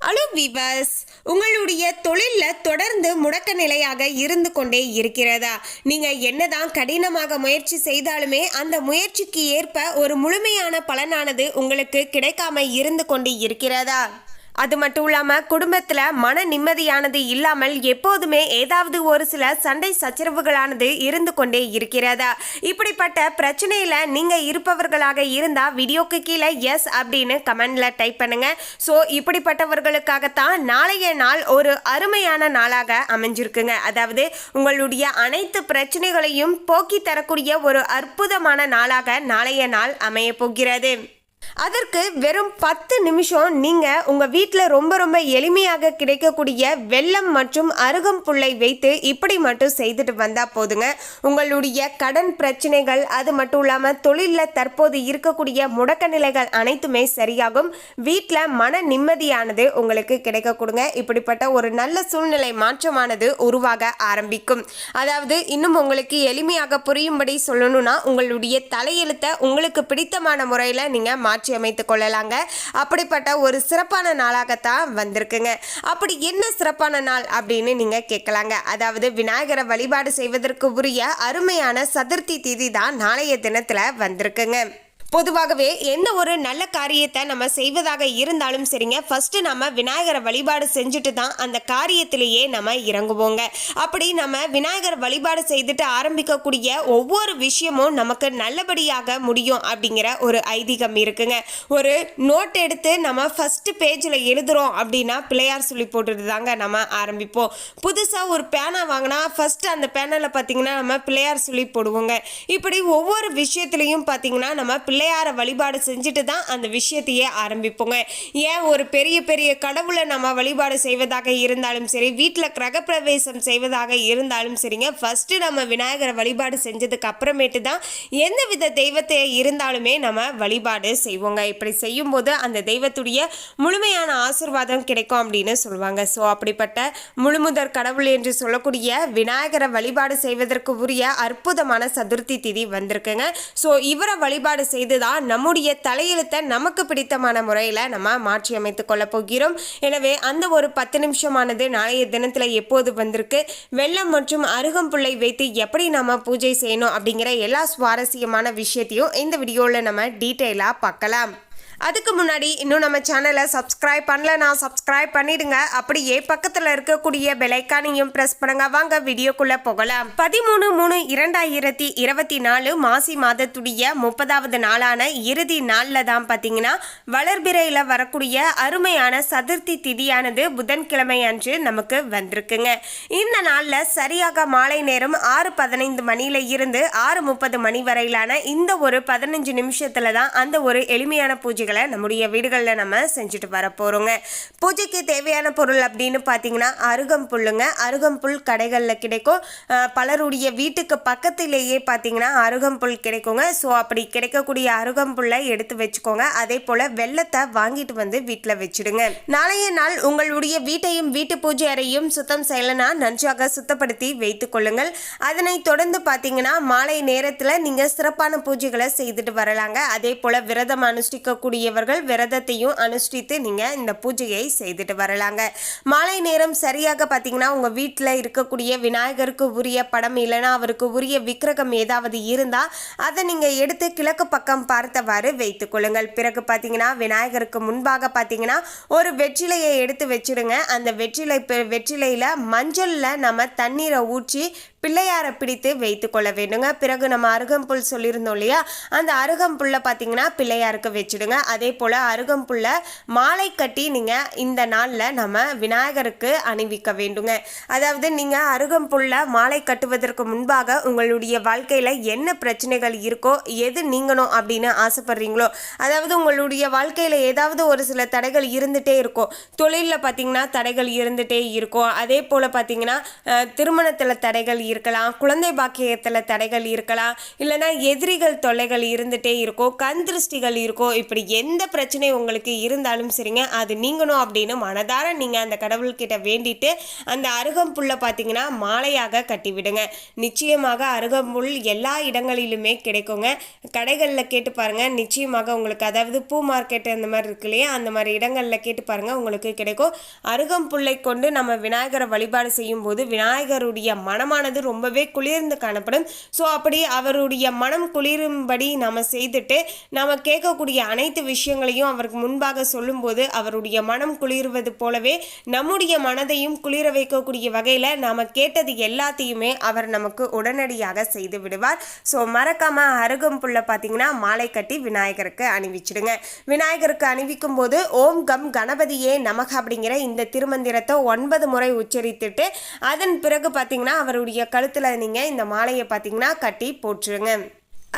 Allow விவஸ் உங்களுடைய தொழிலில் தொடர்ந்து முடக்க நிலையாக இருந்து கொண்டே இருக்கிறதா? நீங்கள் என்னதான் கடினமாக முயற்சி செய்தாலுமே அந்த முயற்சிக்கு ஏற்ப ஒரு முழுமையான பலனானது உங்களுக்கு கிடைக்காம இருந்து கொண்டு இருக்கிறதா? அது மட்டும் இல்லாமல் குடும்பத்தில் மன நிம்மதியானது இல்லாமல் எப்போதுமே ஏதாவது ஒரு சில சண்டை சச்சரவுகளானது இருந்து கொண்டே இருக்கிறதா. இப்படிப்பட்ட பிரச்சனையில் நீங்கள் இருப்பவர்களாக இருந்தால் வீடியோக்கு கீழே எஸ் அப்படின்னு கமெண்டில் டைப் பண்ணுங்க. ஸோ இப்படிப்பட்டவர்களுக்காகத்தான் நாளைய நாள் ஒரு அருமையான நாளாக அமைஞ்சிருக்குங்க. அதாவது உங்களுடைய அனைத்து பிரச்சனைகளையும் போக்கி தரக்கூடிய ஒரு அற்புதமான நாளாக நாளைய நாள் அமைய போகிறது. அதற்கு வெறும் பத்து நிமிஷம் நீங்கள் உங்கள் வீட்டில் ரொம்ப ரொம்ப எளிமையாக கிடைக்கக்கூடிய வெள்ளம் மற்றும் அருகம்புல்லை வைத்து இப்படி மட்டும் செய்துட்டு வந்தால் போதுங்க. உங்களுடைய கடன் பிரச்சனைகள் அது மட்டும் இல்லாமல் தொழிலில் தற்போது இருக்கக்கூடிய முடக்க நிலைகள் அனைத்துமே சரியாகும். வீட்டில் மன நிம்மதியானது உங்களுக்கு கிடைக்க கொடுங்க இப்படிப்பட்ட ஒரு நல்ல சூழ்நிலை மாற்றமானது உருவாக ஆரம்பிக்கும். அதாவது இன்னும் உங்களுக்கு எளிமையாக புரியும்படி சொல்லணும்னா உங்களுடைய தலையெழுத்தை உங்களுக்கு பிடித்தமான முறையில் நீங்கள் மாற்றி அமைத்துக் கொள்ளலாங்க. அப்படிப்பட்ட ஒரு சிறப்பான நாளாகத்தான் வந்திருக்குங்க. அப்படி என்ன சிறப்பான நாள் அப்படின்னு நீங்கள் கேட்கலாங்க. அதாவது விநாயகரை வழிபாடு செய்வதற்கு உரிய அருமையான சதுர்த்தி திதி தான் நாளைய தினத்தில் வந்திருக்குங்க. பொதுவாகவே எந்த ஒரு நல்ல காரியத்தை நம்ம செய்வதாக இருந்தாலும் சரிங்க ஃபஸ்ட்டு நம்ம விநாயகரை வழிபாடு செஞ்சுட்டு தான் அந்த காரியத்திலேயே நம்ம இறங்குவோங்க. அப்படி நம்ம விநாயகர் வழிபாடு செய்துட்டு ஆரம்பிக்கக்கூடிய ஒவ்வொரு விஷயமும் நமக்கு நல்லபடியாக முடியும் அப்படிங்கிற ஒரு ஐதீகம் இருக்குங்க. ஒரு நோட் எடுத்து நம்ம ஃபஸ்ட்டு பேஜில் எழுதுறோம் அப்படின்னா பிள்ளையார் சொல்லி போட்டுட்டு தாங்க நம்ம ஆரம்பிப்போம். புதுசாக ஒரு பேனா வாங்கினா ஃபஸ்ட்டு அந்த பேனலில் பார்த்தீங்கன்னா நம்ம பிள்ளையார் சொல்லி போடுவோங்க. இப்படி ஒவ்வொரு விஷயத்துலையும் பார்த்தீங்கன்னா நம்ம பிள்ளையாரை வழிபாடு செஞ்சுட்டு தான் அந்த விஷயத்தையே ஆரம்பிப்போங்க. ஏன் ஒரு பெரிய பெரிய கடவுளை நம்ம வழிபாடு செய்வதாக இருந்தாலும் சரி வீட்டில் கிரகப்பிரவேசம் செய்வதாக இருந்தாலும் சரிங்க ஃபஸ்ட்டு நம்ம விநாயகரை வழிபாடு செஞ்சதுக்கு அப்புறமேட்டு தான் எந்த வித தெய்வத்தை இருந்தாலுமே நம்ம வழிபாடு செய்வோங்க. இப்படி செய்யும்போது அந்த தெய்வத்துடைய முழுமையான ஆசிர்வாதம் கிடைக்கும் அப்படின்னு சொல்லுவாங்க. ஸோ அப்படிப்பட்ட முழுமுதற் கடவுள் என்று சொல்லக்கூடிய விநாயகரை வழிபாடு செய்வதற்கு உரிய அற்புதமான சதுர்த்தி திதி வந்திருக்குங்க. ஸோ இவரை வழிபாடு செய்த இதுதான் நம்முடைய தலையெழுத்தை நமக்கு பிடித்தமான முறையில் நம்ம மாற்றி அமைத்து கொள்ள போகிறோம். எனவே அந்த ஒரு பத்து நிமிஷமானது நாளைய தினத்தில் எப்போது வந்திருக்கு? வெள்ளம் மற்றும் அருகம்புள்ளை வைத்து எப்படி நம்ம பூஜை செய்யணும் அப்படிங்கிற எல்லா சுவாரஸ்யமான விஷயத்தையும் இந்த வீடியோவில் நம்ம டீட்டெயிலாக பார்க்கலாம். அதுக்கு முன்னாடி இன்னும் நம்ம சேனலை சப்ஸ்கிரைப் பண்ணலனா சப்ஸ்கிரைப் பண்ணிடுங்க. அப்படியே பக்கத்தில் இருக்கக்கூடிய பெலைக்கானையும் ப்ரெஸ் பண்ணுங்க. வாங்க வீடியோக்குள்ளே போகலாம். பதிமூணு மூணு இரண்டாயிரத்தி இருபத்தி நாலு மாசி மாதத்துடைய முப்பதாவது நாளான இறுதி நாளில் தான் பார்த்தீங்கன்னா வளர்பிறையில் வரக்கூடிய அருமையான சதுர்த்தி திதியானது புதன்கிழமை அன்று நமக்கு வந்திருக்குங்க. இந்த நாளில் சரியாக மாலை நேரம் ஆறு பதினைந்து மணியில் இருந்து ஆறு முப்பது மணி வரையிலான இந்த ஒரு பதினஞ்சு நிமிஷத்தில் தான் அந்த ஒரு எளிமையான பூஜை நம்முடைய வீடுகளில் நம்ம செஞ்சுட்டு வர போகிறோங்க பூஜைக்கு தேவையான பொருள் அப்படின்னு பார்த்தீங்கன்னா அருகம்புல்லுங்க அருகம்புல் கடைகளில் கிடைக்கும். பலருடைய வீட்டுக்கு பக்கத்திலேயே பார்த்தீங்கன்னா அருகம்புல் கிடைக்குங்க. ஸோ அப்படி கிடைக்கக்கூடிய அருகம்புல்லை எடுத்து வச்சுக்கோங்க. அதே போல் வெள்ளத்தை வாங்கிட்டு வந்து வீட்டில் வச்சுடுங்க. நாளைய நாள் உங்களுடைய வீட்டையும் வீட்டு பூஜை அறையும் சுத்தம் செய்யலைன்னா நன்றாக சுத்தப்படுத்தி வைத்து கொள்ளுங்கள். அதனை தொடர்ந்து பார்த்தீங்கன்னா மாலை நேரத்தில் நீங்கள் சிறப்பான பூஜைகளை செய்துட்டு வரலாங்க. அதே போல் விரதம் கூடியவர்கள் விரதத்தையும் அனுஷ்டித்து நீங்கள் இந்த பூஜையை செய்துட்டு வரலாங்க. மாலை நேரம் சரியாக பார்த்தீங்கன்னா உங்கள் வீட்டில் இருக்கக்கூடிய விநாயகருக்கு உரிய படம் இல்லைன்னா அவருக்கு உரிய விக்கிரகம் ஏதாவது இருந்தால் அதை நீங்கள் எடுத்து கிழக்கு பக்கம் பார்த்தவாறு வைத்துக் கொள்ளுங்கள். பிறகு பார்த்தீங்கன்னா விநாயகருக்கு முன்பாக பார்த்தீங்கன்னா ஒரு வெற்றிலையை எடுத்து வச்சிடுங்க. அந்த வெற்றிலை வெற்றிலையில் மஞ்சளில் நம்ம தண்ணீரை ஊற்றி பிள்ளையாரை பிடித்து வைத்து கொள்ள வேண்டுங்க. பிறகு நம்ம அருகம்புல் சொல்லியிருந்தோம் இல்லையா? அந்த அருகம்புல்லை பார்த்தீங்கன்னா பிள்ளையாருக்கு வச்சிடுங்க. அதே போல் அருகம்புல்லை மாலை கட்டி நீங்கள் இந்த நாளில் நம்ம விநாயகருக்கு அணிவிக்க வேண்டுங்க. அதாவது நீங்கள் அருகம்புல்லை மாலை கட்டுவதற்கு முன்பாக உங்களுடைய வாழ்க்கையில் என்ன பிரச்சனைகள் இருக்கோ எது நீங்கணும் அப்படின்னு ஆசைப்படுறீங்களோ அதாவது உங்களுடைய வாழ்க்கையில் ஏதாவது ஒரு சில தடைகள் இருந்துகிட்டே இருக்கும் தொழிலில் பார்த்தீங்கன்னா தடைகள் இருந்துகிட்டே இருக்கும் அதே போல் பார்த்தீங்கன்னா திருமணத்தில் தடைகள் இருக்கலாம் குழந்தை பாக்கியத்தில் தடைகள் இருக்கலாம் இல்லைனா எதிரிகள் தொல்லைகள் இருந்துகிட்டே இருக்கும் கண் திருஷ்டிகள் இருக்கும் இப்படி எந்த பிரச்சனை உங்களுக்கு இருந்தாலும் சரிங்க அது நீங்கணும் அப்படின்னு மனதார நீங்கள் அந்த கடவுள்கிட்ட வேண்டிட்டு அந்த அருகம்புல்லை பார்த்தீங்கன்னா மாலையாக கட்டிவிடுங்க. நிச்சயமாக அருகம்புல் எல்லா இடங்களிலுமே கிடைக்குங்க. கடைகளில் கேட்டு பாருங்கள் நிச்சயமாக உங்களுக்கு அதாவது பூ மார்க்கெட் அந்த மாதிரி இருக்கு இல்லையா அந்த மாதிரி இடங்களில் கேட்டு பாருங்கள் உங்களுக்கு கிடைக்கும். அருகம்புல்லை கொண்டு நம்ம விநாயகரை வழிபாடு செய்யும் போது விநாயகருடைய மனமானது ரொம்பவே குளிர்ந்து காணப்படும். ஸோ அப்படி அவருடைய மனம் குளிரும்படி நம்ம செய்துட்டு நாம் கேட்கக்கூடிய அனைத்து விஷயங்களையும் அவருக்கு முன்பாக சொல்லும்போது அவருடைய மனம் குளிர்வது போலவே நம்முடைய மனதையும் குளிர வைக்கக்கூடிய வகையில் நாம் கேட்டது எல்லாத்தையுமே அவர் நமக்கு உடனடியாக செய்து விடுவார். ஸோ மறக்காம அருகம்புல்லை பார்த்தீங்கன்னா மாலை கட்டி விநாயகருக்கு அணிவிச்சிடுங்க. விநாயகருக்கு அணிவிக்கும் போது ஓம் கம் கணபதியே நமக அப்படிங்கிற இந்த திருமந்திரத்தை ஒன்பது முறை உச்சரித்துட்டு அதன் பிறகு பார்த்தீங்கன்னா அவருடைய கழுத்தில் நீங்கள் இந்த மாலையை பார்த்தீங்கன்னா கட்டி போட்டுருங்க.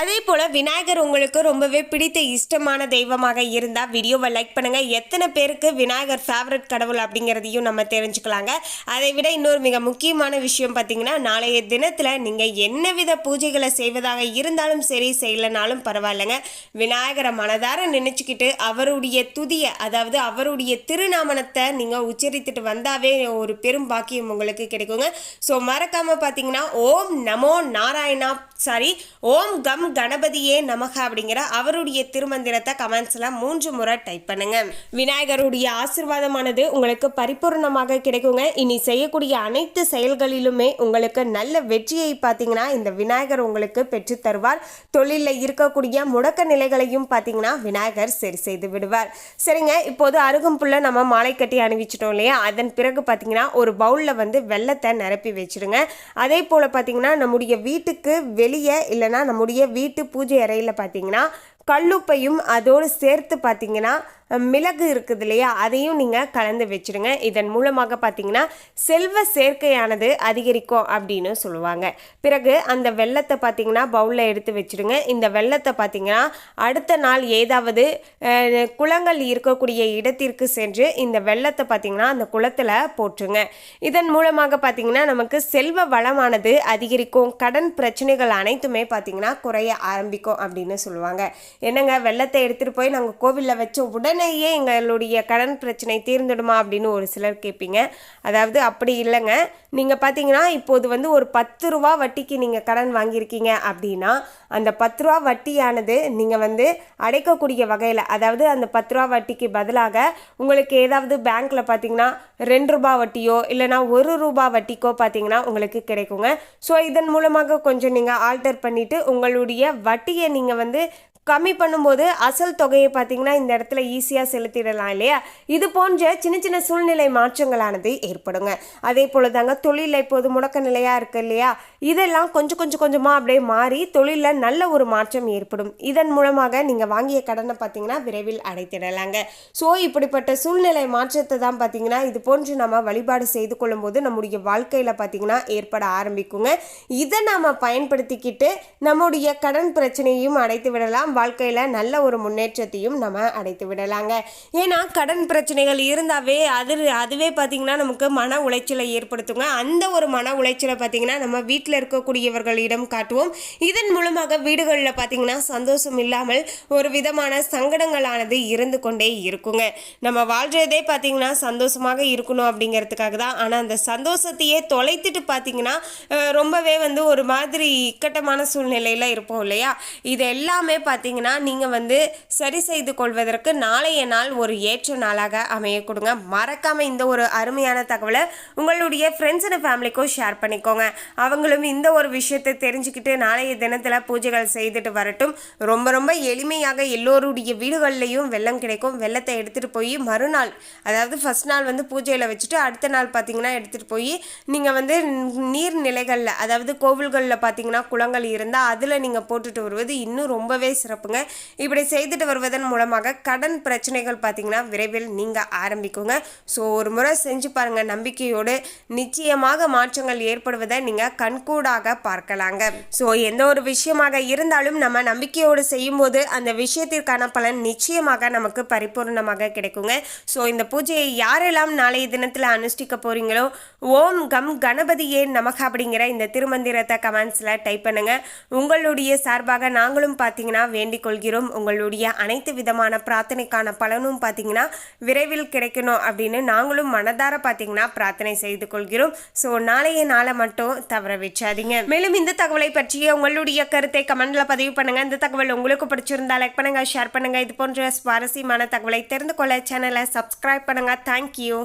அதே போல் விநாயகர் உங்களுக்கு ரொம்பவே பிடித்த இஷ்டமான தெய்வமாக இருந்தால் வீடியோவை லைக் பண்ணுங்கள் எத்தனை பேருக்கு விநாயகர் ஃபேவரட் கடவுள் அப்படிங்கிறதையும் நம்ம தெரிஞ்சுக்கலாங்க. அதை விட இன்னொரு மிக முக்கியமான விஷயம் பார்த்தீங்கன்னா நாளைய தினத்தில் நீங்கள் என்ன வித பூஜைகளை செய்வதாக இருந்தாலும் சரி செய்யலைனாலும் பரவாயில்லைங்க. விநாயகரை மனதார நினச்சிக்கிட்டு அவருடைய துதியை அதாவது அவருடைய திருநாமனத்தை நீங்கள் உச்சரித்துட்டு வந்தாவே ஒரு பெரும் பாக்கியம் உங்களுக்கு கிடைக்குங்க. ஸோ மறக்காமல் பார்த்தீங்கன்னா ஓம் நமோ நாராயணா சாரி ஓம் கம் கணபதியே நமக அப்படிங்கிற அவருடைய திருமந்திரத்தை கமெண்ட்ஸில் மூன்று முறை டைப் பண்ணுங்க. விநாயகருடைய ஆசிர்வாதமானது உங்களுக்கு பரிபூர்ணமாக கிடைக்குங்க. இனி செய்யக்கூடிய அனைத்து செயல்களிலுமே உங்களுக்கு நல்ல வெற்றியை பார்த்தீங்கன்னா இந்த விநாயகர் உங்களுக்கு பெற்று தருவார். தொழிலில் இருக்கக்கூடிய முடக்க நிலைகளையும் பார்த்தீங்கன்னா விநாயகர் சரி செய்து விடுவார். சரிங்க இப்போது அருகம்புல்ல நம்ம மாலை கட்டி அணிவிச்சிட்டோம் இல்லையா? அதன் பிறகு பார்த்தீங்கன்னா ஒரு பவுலில் வந்து வெள்ளத்தை நிரப்பி வச்சிடுங்க அதே போல் பார்த்தீங்கன்னா நம்முடைய வீட்டுக்கு வெளி வெளியே இல்லைனா நம்முடைய வீட்டு பூஜை அறையில் பார்த்தீங்கன்னா கல்லுப்பையும் அதோடு சேர்த்து பார்த்தீங்கன்னா மிளகு இருக்குது இல்லையா? அதையும் நீங்கள் கலந்து வச்சுடுங்க இதன் மூலமாக பார்த்தீங்கன்னா செல்வ சேர்க்கையானது அதிகரிக்கும் அப்படின்னு சொல்லுவாங்க. பிறகு அந்த வெள்ளத்தை பார்த்தீங்கன்னா பவுலில் எடுத்து வச்சுடுங்க இந்த வெள்ளத்தை பார்த்தீங்கன்னா அடுத்த நாள் ஏதாவது குளங்கள் இருக்கக்கூடிய இடத்திற்கு சென்று இந்த வெள்ளத்தை பார்த்தீங்கன்னா அந்த குளத்தில் போட்டுருங்க. இதன் மூலமாக பார்த்தீங்கன்னா நமக்கு செல்வ வளமானது அதிகரிக்கும். கடன் பிரச்சனைகள் அனைத்துமே பார்த்தீங்கன்னா குறைய ஆரம்பிக்கும் அப்படின்னு சொல்லுவாங்க. என்னங்க? வெள்ளத்தை எடுத்துகிட்டு போய் நாங்கள் கோவிலில் வச்ச உடனேயே எங்களுடைய கடன் பிரச்சனை தீர்ந்துடுமா அப்படின்னு ஒரு சிலர் கேட்பீங்க. அதாவது அப்படி இல்லைங்க. நீங்கள் பார்த்தீங்கன்னா இப்போது வந்து ஒரு பத்து ரூபா வட்டிக்கு நீங்கள் கடன் வாங்கியிருக்கீங்க அப்படின்னா அந்த பத்து ரூபா வட்டியானது நீங்கள் வந்து அடைக்கக்கூடிய வகையில் அதாவது அந்த பத்து ரூபா வட்டிக்கு பதிலாக உங்களுக்கு ஏதாவது பேங்க்கில் பார்த்தீங்கன்னா ரெண்டு ரூபா வட்டியோ இல்லைனா ஒரு ரூபா வட்டிக்கோ பார்த்தீங்கன்னா உங்களுக்கு கிடைக்குங்க. ஸோ இதன் மூலமாக கொஞ்சம் நீங்கள் ஆல்டர் பண்ணிவிட்டு உங்களுடைய வட்டியை நீங்கள் வந்து கம்மி பண்ணும்போது அசல் தொகையை பார்த்தீங்கன்னா இந்த இடத்துல ஈஸியாக செலுத்திடலாம் இல்லையா? இது போன்ற சின்ன சின்ன சூழ்நிலை மாற்றங்களானது ஏற்படுங்க. அதே போல தாங்க தொழிலில் இப்போது முடக்க நிலையாக இருக்கு இல்லையா? இதெல்லாம் கொஞ்சம் கொஞ்சம் கொஞ்சமாக அப்படியே மாறி தொழிலில் நல்ல ஒரு மாற்றம் ஏற்படும். இதன் மூலமாக நீங்கள் வாங்கிய கடனை பார்த்தீங்கன்னா விரைவில் அடைத்திடலாங்க. ஸோ இப்படிப்பட்ட சூழ்நிலை மாற்றத்தை தான் பார்த்தீங்கன்னா இது போன்று நம்ம வழிபாடு செய்து கொள்ளும்போது நம்முடைய வாழ்க்கையில் பார்த்தீங்கன்னா ஏற்பட ஆரம்பிக்குங்க. இதை நாம் பயன்படுத்திக்கிட்டு நம்முடைய கடன் பிரச்சனையும் அடைத்து விடலாம். வாழ்க்கையில் நல்ல ஒரு முன்னேற்றத்தையும் நம்ம அடைத்து விடலாங்க. ஏன்னா கடன் பிரச்சனைகள் இருந்தாவே அது அதுவே பார்த்தீங்கன்னா நமக்கு மன உளைச்சலை ஏற்படுத்துங்க. அந்த ஒரு மன உளைச்சலை பார்த்தீங்கன்னா நம்ம வீட்டில் இருக்கக்கூடியவர்களிடம் காட்டுவோம். இதன் மூலமாக வீடுகளில் பார்த்தீங்கன்னா சந்தோஷம் இல்லாமல் ஒரு விதமான சங்கடங்களானது இருந்து கொண்டே இருக்குங்க. நம்ம வாழ்றதே பார்த்தீங்கன்னா சந்தோஷமாக இருக்கணும் அப்படிங்கிறதுக்காக தான். ஆனால் அந்த சந்தோஷத்தையே தொலைத்துட்டு பார்த்தீங்கன்னா ரொம்பவே வந்து ஒரு மாதிரி இக்கட்டமான சூழ்நிலையில் இருப்போம் இல்லையா? இது எல்லாமே பார்த்தீங்கன்னா பார்த்தீங்கன்னா நீங்கள் வந்து சரி செய்து கொள்வதற்கு நாளைய நாள் ஒரு ஏற்ற நாளாக அமைய கொடுங்க. மறக்காமல் இந்த ஒரு அருமையான தகவலை உங்களுடைய ஃப்ரெண்ட்ஸ் அண்ட் ஃபேமிலிக்கும் ஷேர் பண்ணிக்கோங்க. அவங்களும் இந்த ஒரு விஷயத்தை தெரிஞ்சுக்கிட்டு நாளைய தினத்தில் பூஜைகள் செய்துட்டு வரட்டும். ரொம்ப ரொம்ப எளிமையாக எல்லோருடைய வீடுகள்லையும் வெள்ளம் கிடைக்கும். வெள்ளத்தை எடுத்துகிட்டு போய் மறுநாள் அதாவது ஃபஸ்ட் நாள் வந்து பூஜையில் வச்சுட்டு அடுத்த நாள் பார்த்தீங்கன்னா எடுத்துகிட்டு போய் நீங்கள் வந்து நீர்நிலைகளில் அதாவது கோவில்களில் பார்த்தீங்கன்னா குளங்கள் இருந்தால் அதில் நீங்கள் போட்டுட்டு வருவது இன்னும் ரொம்பவே சிறப்பு. சிறப்புங்க இப்படி செய்துட்டு வருவதன் மூலமாக கடன் பிரச்சனைகள் பார்த்தீங்கன்னா விரைவில் நீங்க ஆரம்பிக்குங்க. ஸோ ஒரு முறை செஞ்சு பாருங்க. நம்பிக்கையோடு நிச்சயமாக மாற்றங்கள் ஏற்படுவதை நீங்க கண்கூடாக பார்க்கலாங்க. ஸோ எந்த ஒரு விஷயமாக இருந்தாலும் நம்ம நம்பிக்கையோடு செய்யும்போது அந்த விஷயத்திற்கான பலன் நிச்சயமாக நமக்கு பரிபூர்ணமாக கிடைக்குங்க. ஸோ இந்த பூஜையை யாரெல்லாம் நாளைய தினத்தில் அனுஷ்டிக்க போறீங்களோ ஓம் கம் கணபதியே நமக அப்படிங்கிற இந்த திருமந்திரத்தை கமெண்ட்ஸில் டைப் பண்ணுங்க. உங்களுடைய சார்பாக நாங்களும் பார்த்தீங்கன்னா வேண்டிக் கொள்கிறோம் உங்களுடைய அனைத்து விதமான பிரார்த்தனைக்கான பலனும் பார்த்தீங்கன்னா விரைவில் கிடைக்கணும் அப்படின்னு நாங்களும் மனதார பார்த்தீங்கன்னா பிரார்த்தனை செய்து கொள்கிறோம். ஸோ நாளைய நாளை மட்டும் தவற வச்சாதீங்க மேலும் இந்த தகவலை பற்றிய உங்களுடைய கருத்தை கமெண்ட்ல பதிவு பண்ணுங்க. இந்த தகவல் உங்களுக்கு பிடிச்சிருந்தா லைக் பண்ணுங்க ஷேர் பண்ணுங்க. இது போன்ற சுவாரஸ்யமான தகவலை தெரிந்து கொள்ள சேனலை சப்ஸ்கிரைப் பண்ணுங்க. தேங்க்யூ